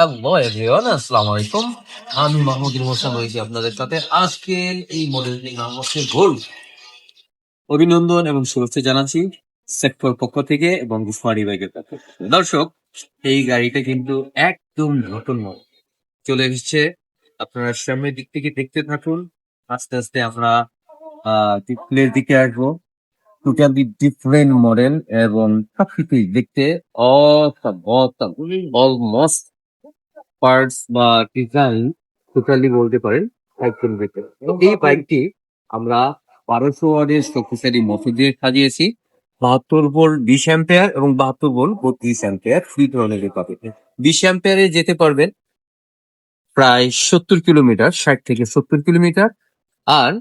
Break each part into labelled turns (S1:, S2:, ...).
S1: Hello everyone আসসালামু আলাইকুম। আমি মাহমুদুল হোসেন রয়েছি আপনাদের সাথে। আজকের এই মডেলটির নাম হচ্ছে গোল্ড অভিনন্দন এবং শুভেচ্ছা জানাচ্ছি সেক্টর পক্ষ থেকে এবং গুফারি বাইকের পক্ষ। দর্শক, এই গাড়িটা কিন্তু একদম নতুন মডেল চলে এসেছে। আপনারা সামনের দিক থেকে দেখতে থাকুন। আস্তে আস্তে আমরা ডিসপ্লের দিকে আসব। টোটালি ডিফারেন্ট মডেল এবং সবকিছুই দেখতে অলমোস্ট পার্টস বা ডিজাইন টোটালি বলতে পারেন একদম বেটার এই বাইকটি আমরা বারোশো ওয়ার্ডের শক্তিশালী মোটর দিয়ে সাজিয়েছি। বাহাত্তর ভোল্ট বিশ অ্যাম্পেয়ার এবং বাহাত্তর ভোল্ট বত্রিশ অ্যাম্পেয়ার ফ্রি ধরনের পাবে। বিশ অ্যাম্পেয়ারে যেতে পারবেন প্রায় সত্তর কিলোমিটার ষাট থেকে সত্তর কিলোমিটার আর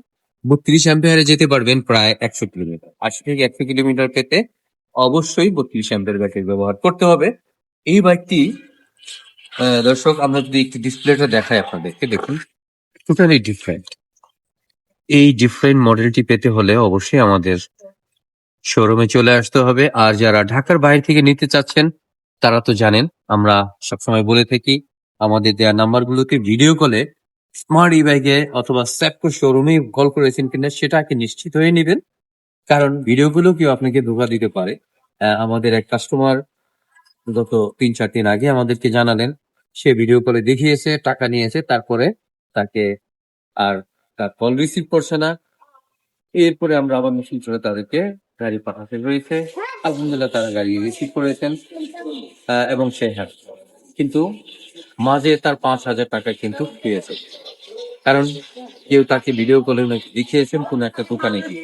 S1: বত্রিশ অ্যাম্পেয়ারে যেতে পারবেন প্রায় একশো কিলোমিটার। আশি থেকে একশো কিলোমিটার পেতে অবশ্যই বত্রিশ অ্যাম্পেয়ার ব্যাটারি ব্যবহার করতে হবে। এই বাইকটি দর্শক, আমরা যদি একটু ডিসপ্লেটা দেখাই আপনাদেরকে, দেখুন। টোটালি ডিফারেন্ট এই ডিফারেন্ট মডেলটি পেতে হলে অবশ্যই আমাদের শোরুমে চলে আসতে হবে। আর যারা ঢাকার বাইরে থেকে নিতে চাচ্ছেন, তারা তো জানেন, আমরা সবসময় বলে থাকি, আমাদের দেওয়া নাম্বারগুলোতে ভিডিও কলে স্মার্ট ই বাইকে অথবা স্যাপকো শোরুমে কল করেছেন কিনা, সেটা আগে নিশ্চিত হয়ে নেবেন। কারণ ভিডিওগুলো কেউ আপনাকে ধোকা দিতে পারে। আমাদের এক কাস্টমার গত তিন চার দিন আগে আমাদেরকে জানালেন সে ভিডিও কলে দেখিয়েছে, টাকা নিয়েছে, তারপরে তাকে আর তার কল রিসিভ করছে না। এরপরে আমরা আবার মেশিন চলে তাদেরকে গাড়ি পাঠাতে হয়েছে আলহামদুলিল্লাহ তারা গাড়ি রিসিভ করেছেন এবং সে হ্যাঁ। কিন্তু মাঝে তার পাঁচ হাজার টাকা কিন্তু পেয়েছে। কারণ কেউ তাকে ভিডিও কলে দেখিয়েছেন, কোন একটা দোকানে গিয়ে।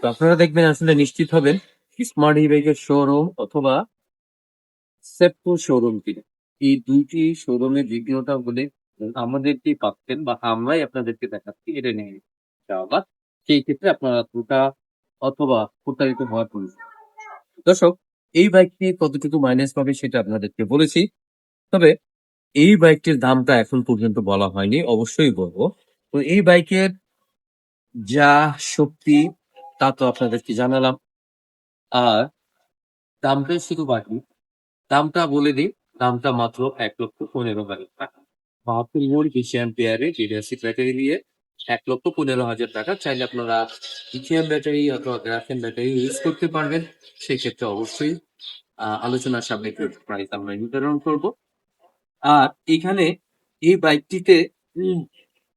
S1: তো আপনারা দেখবেন আসলে নিশ্চিত হবেন স্মার্ট ই শোরুম অথবা সেপ্টো শোরুম কিনা। এই দুইটি শোরুমের ভিডিওটা বলে আমাদেরকে পাচ্ছেন বা আমরাই আপনাদেরকে দেখাচ্ছি, এটা নিয়ে যাওয়া সেই ক্ষেত্রে আপনারা দুটা অথবা প্রতারিত হওয়ার প্রয়োজন। দর্শক, এই বাইকটি কতটুকু মাইনাস পাবে সেটা আপনাদেরকে বলেছি। তবে এই বাইকটির দামটা এখন পর্যন্ত বলা হয়নি, অবশ্যই বলব। তো এই বাইকের যা শক্তি, তা তো আপনাদেরকে জানালাম। আর দামটা শুধু বাকি, দামটা বলে দিই। দামটা মাত্র এক লক্ষ পনেরো হাজার টাকা। বাহাত্তর বিশ অ্যাম্পিয়ারে লিডারশিপ ব্যাটারি দিয়ে এক লক্ষ পনেরো হাজার টাকা চাইলে আপনারা লিথিয়াম ব্যাটারি অথবা গ্রাফেন ব্যাটারি ইউজ করতে পারবেন। সেই ক্ষেত্রে অবশ্যই আলোচনার সামনে প্রাইস আমরা নির্ধারণ করব। আর এখানে এই বাইকটিতে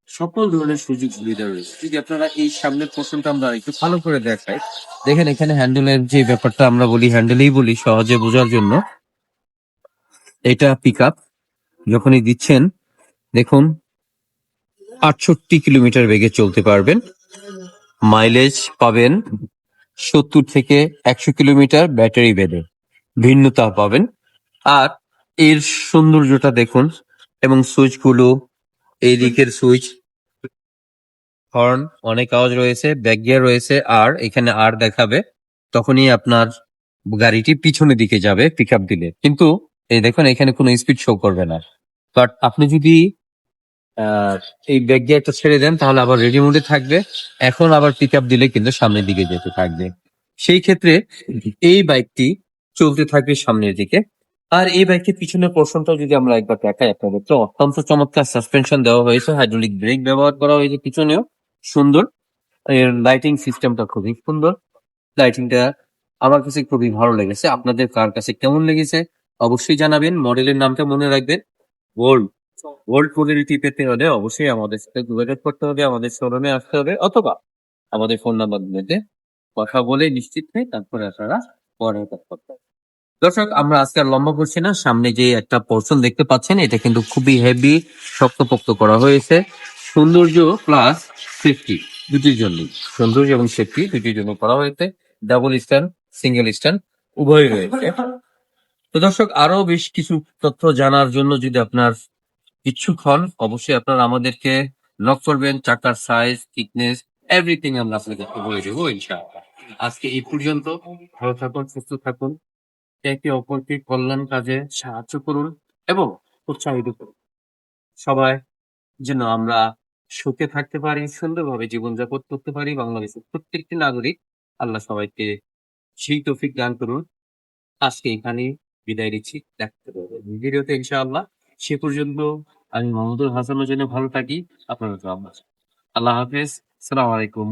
S1: সকল ধরনের সুযোগ সুবিধা রয়েছে। যদি আপনারা এই সামনের পোর্শনটা আমরা একটু ভালো করে দেখাই, দেখেন এখানে হ্যান্ডেলের যে ব্যাপারটা আমরা বলি হ্যান্ডেলেই বলি সহজে বোঝার জন্য। এটা পিক আপ যখনই দিচ্ছেন, দেখুন, আটষট্টি কিলোমিটার বেগে চলতে পারবেন। মাইলেজ পাবেন সত্তর থেকে একশো কিলোমিটার ব্যাটারি বেঁধে ভিন্নতা পাবেন। আর এর সৌন্দর্যটা দেখুন, এবং সুইচগুলো এই দিকের সুইচ হর্ন অনেক আওয়াজ রয়েছে ব্যাক গিয়ার রয়েছে, আর এখানে আর দেখাবে, তখনই আপনার গাড়িটি পিছনের দিকে যাবে পিক দিলে। কিন্তু এই দেখুন, এখানে কোনো স্পিড শো করবে না। বাট আপনি যদি এই ব্যাক গিয়ারটা ছেড়ে দেন, তাহলে আবার রেডি মোডে থাকবে। এখন আবার পিক আপ দিলে কিন্তু সামনের দিকে যেতে থাকবে। সেই ক্ষেত্রে এই বাইকটি চলতে থাকবে সামনের দিকে। আর এই বাইকের পিছনের পোর্শনটাও যদি আমরা একবার দেখাই আপনাদের, তো অত্যন্ত চমৎকার সাসপেনশন দেওয়া হয়েছে হাইড্রোলিক ব্রেক ব্যবহার করা হয়েছে পিছনেও। সুন্দর। এর লাইটিং সিস্টেমটা খুবই সুন্দর। লাইটিংটা আমার কাছে খুবই ভালো লেগেছে। আপনাদের কার কাছে কেমন লেগেছে? অবশ্যই জানাবেন, মডেলের নামটা মনে রাখবেন। গোল্ড গোল্ড কোয়ালিটি পেতে হলে অবশ্যই আমাদের সাথে যোগাযোগ করতে হবে, আমাদের শোরুমে আসতে হবে, অথবা আমাদের ফোন নাম্বার দিতে কথা বলে নিশ্চিত হয়ে তারপরে আপনারা পরে করতে হবে দর্শক, আমরা আজকে আর লম্বা করছি না, সামনে যে একটা পোর্শন দেখতে পাচ্ছেন, এটা কিন্তু খুবই হেভি শক্তপোক্ত করা হয়েছে। সৌন্দর্য প্লাস সেফটি দুটির জন্য সৌন্দর্য এবং সেফটি দুটির জন্য করা হয়েছে। ডাবল স্ট্যান্ড সিঙ্গেল স্ট্যান্ড উভয় রয়েছে। তো দর্শক, আরও বেশ কিছু তথ্য জানার জন্য যদি আপনার ইচ্ছুক হন, অবশ্যই আপনারা আমাদেরকে নক করবেন চাকার সাইজ থিকনেস এভরিথিং আমরা আপনাদেরকে বলে দেবো, ইনশাআল্লাহ। আজকে এই পর্যন্ত। ভালো থাকুন, সুস্থ থাকুন। একে অপরকে কল্যাণ কাজে সাহায্য করুন এবং উৎসাহিত করুন। সবাই যেন আমরা সুখে থাকতে পারি, সুন্দরভাবে জীবনযাপন করতে পারি, বাংলাদেশের প্রত্যেকটি নাগরিক আল্লাহ সবাইকে সেই তৌফিক দান করুন। আজকে এখানে বিদায় নিচ্ছি, দেখতে পাবো ভিডিওতে ইনশাআল্লাহ সে পর্যন্ত আমি মোহাম্মদুল হাসানের জন্য ভালো থাকি। আপনারা আল্লাহ হাফেজ। সালাম আলাইকুম।